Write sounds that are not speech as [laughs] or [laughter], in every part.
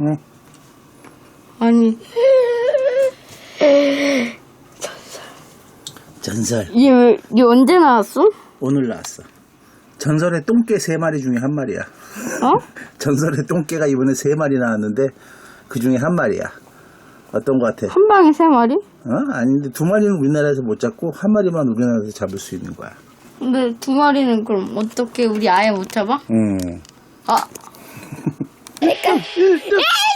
응. 아니 전설. 얘, 왜- 얘 언제 나왔어? 오늘 나왔어. 전설의 똥개 세 마리 중에 한 마리야. 어? [laughs] 전설의 똥개가 이번에 세 마리 나왔는데 그 중에 한 마리야. 어떤 거 같아? 한 방에 세 마리? 어? 아닌데 두 마리는 우리나라에서 못 잡고 한 마리만 우리나라에서 잡을 수 있는 거야. 근데 두 마리는 그럼 어떻게 우리 아예 못 잡아? 음. 아 있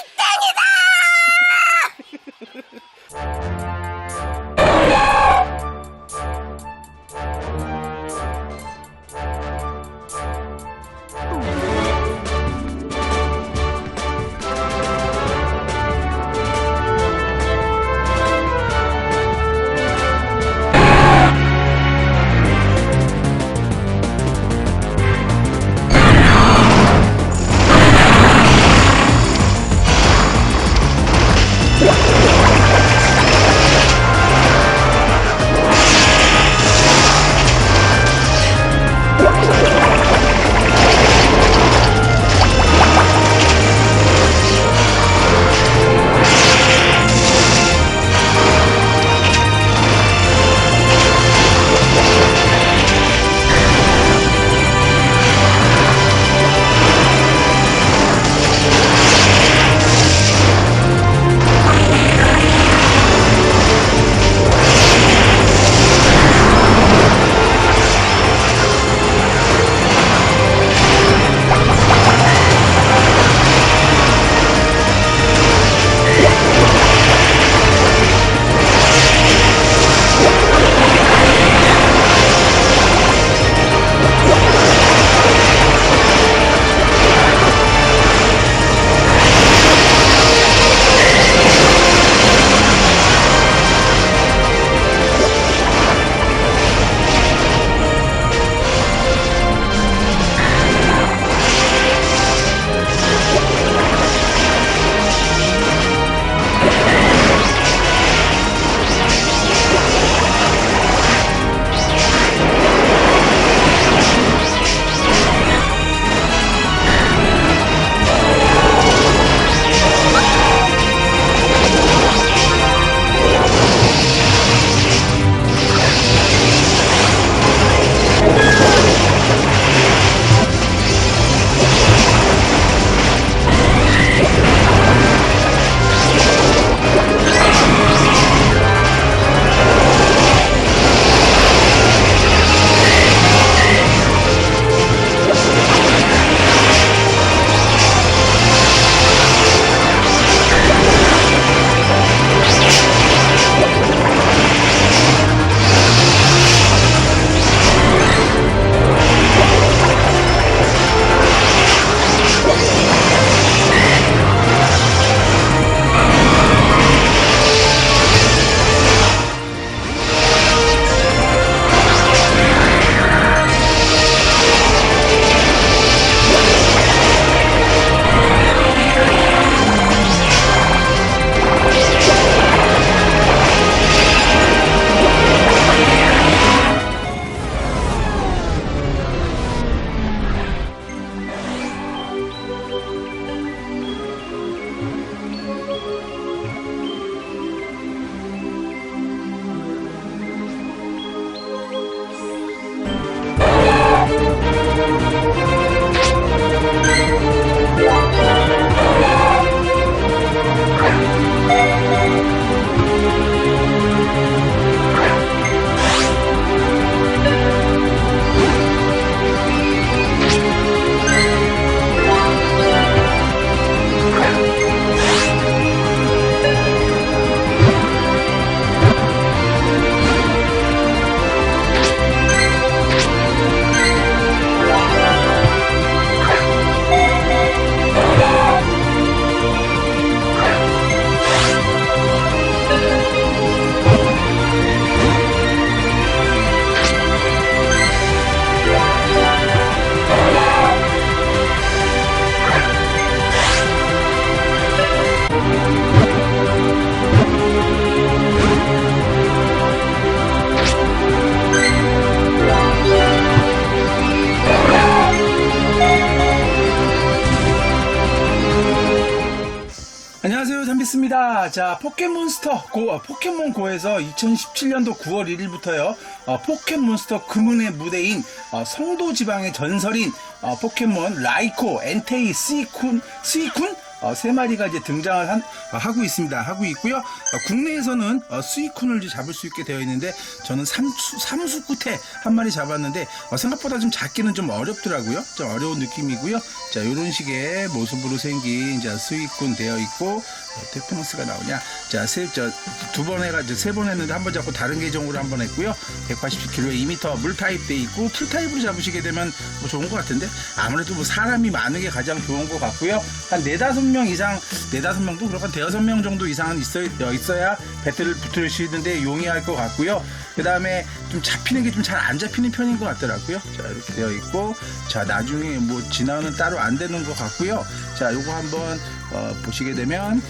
자, 포켓몬스터 고, 어, 포켓몬고에서 2017년도 9월 1일부터요, 어, 포켓몬스터 금은의 무대인, 어, 성도 지방의 전설인, 어, 포켓몬 라이코, 엔테이, 스이쿤, 스이쿤? 어, 세 마리가 이제 등장을 한- 어, 하고 있습니다. 하고 있고요. 어, 국내에서는 어, 스이쿤을 이제 잡을 수 있게 되어 있는데 저는 삼수, 삼수 끝에 한 마리 잡았는데 어, 생각보다 좀 잡기는 좀 어렵더라고요. 좀 어려운 느낌이고요. 자, 이런 식의 모습으로 생긴 자, 스이쿤 되어 있고 어, 테크노스가 나오냐? 자, 세, 저, 두 번 해가지고 세 번 했는데 한 번 잡고 다른 계정으로 한 번 했고요. 187kg에 2m 물 타입 돼 있고 풀 타입으로 잡으시게 되면 뭐 좋은 것 같은데 아무래도 뭐 사람이 많은 게 가장 좋은 것 같고요. 한 네다섯 명 이상, 네다섯 명도 그렇고 한 대여섯 명 정도 이상은 있어, 어, 있어야 배틀을 붙으시는데 용이할 것 같고요. 그 다음에 좀 잡히는 게 좀 잘 안 잡히는 편인 것 같더라고요. 자, 이렇게 되어 있고, 자, 나중에 뭐 진화는 따로 안 되는 것 같고요. 자, 요거 한번 어, 보시게 되면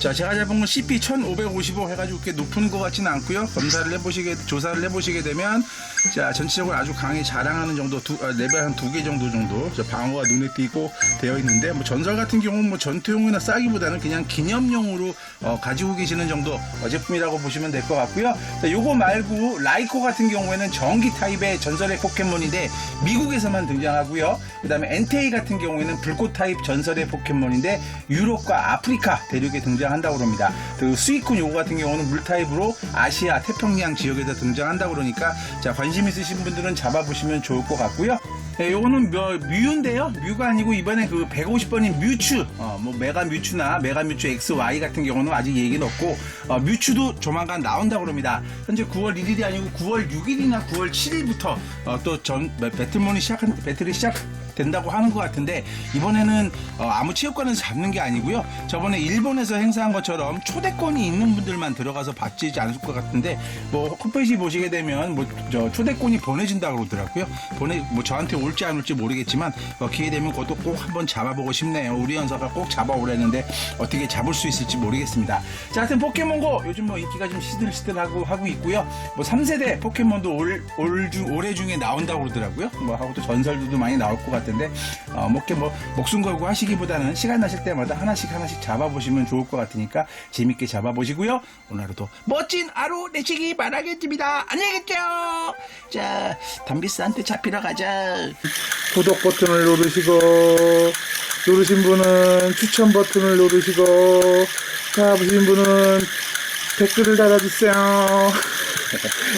자, 제가 잡은 건 CP 1555 해가지고 그렇게 높은 것 같지는 않고요. 검사를 해보시게, 조사를 해보시게 되면, 자, 전체적으로 아주 강에 자랑하는 정도, 두, 아, 레벨 한 두 개 정도 정도, 저 방어가 눈에 띄고 되어 있는데, 뭐 전설 같은 경우는 뭐 전투용이나 싸기보다는 그냥 기념용으로 어, 가지고 계시는 정도 어, 제품이라고 보시면 될 것 같고요. 자, 요거 말고 라이코 같은 경우에는 전기 타입의 전설의 포켓몬인데 미국에서만 등장하고요. 그 다음에 엔테이 같은 경우에는 불꽃 타입 전설의 포켓몬인데 유럽과 아프리카 대륙에 등장 한다고 그럽니다. 그리고 스이쿤 요거 같은 경우는 물 타입으로 아시아 태평양 지역에서 등장한다고 그러니까 자 관심 있으신 분들은 잡아보시면 좋을 것 같고요. 네, 요거는 뭐, 뮤인데요. 뮤가 아니고 이번에 그 150번인 뮤추, 어, 뭐 메가 뮤추나 메가 뮤추 XY 같은 경우는 아직 얘기는 없고 어, 뮤추도 조만간 나온다고 그럽니다. 현재 9월 1일이 아니고 9월 6일이나 9월 7일부터 어, 또전 배틀몬이 시작한 배틀이 시작. 된다고 하는 것 같은데 이번에는 어, 아무 체육관에서 잡는 게 아니고요. 저번에 일본에서 행사 한 것처럼 초대권이 있는 분들만 들어가서 받지 않을 것 같은데 뭐 홈페이지 보시게 되면 뭐 저 초대권이 보내진다고 그러더라고요. 보내 뭐 저한테 올지 안 올지 모르겠지만 어, 기회 되면 그것도 꼭 한번 잡아보고 싶네요. 우리 연서가 꼭 잡아오려는데 어떻게 잡을 수 있을지 모르겠습니다. 자, 하여튼 포켓몬고 요즘 뭐 인기가 좀 시들시들하고 하고 있고요. 뭐 3세대 포켓몬도 올, 올 중, 올해 중에 나온다고 그러더라고요. 뭐 하고 또 전설들도 많이 나올 것 같은데 어, 뭐 이렇게 뭐 목숨 걸고 하시기보다는 시간 나실 때마다 하나씩 하나씩 잡아보시면 좋을 것 같 으니까 재밌게 잡아보시고요. 오늘 하루도 멋진 하루 되시기 바라겠습니다. 안녕히 계세요. 자, 담비스한테 잡히러 가자. 구독 버튼을 누르시고 누르신 분은 추천 버튼을 누르시고 다 보신 분은 댓글을 달아주세요. [laughs]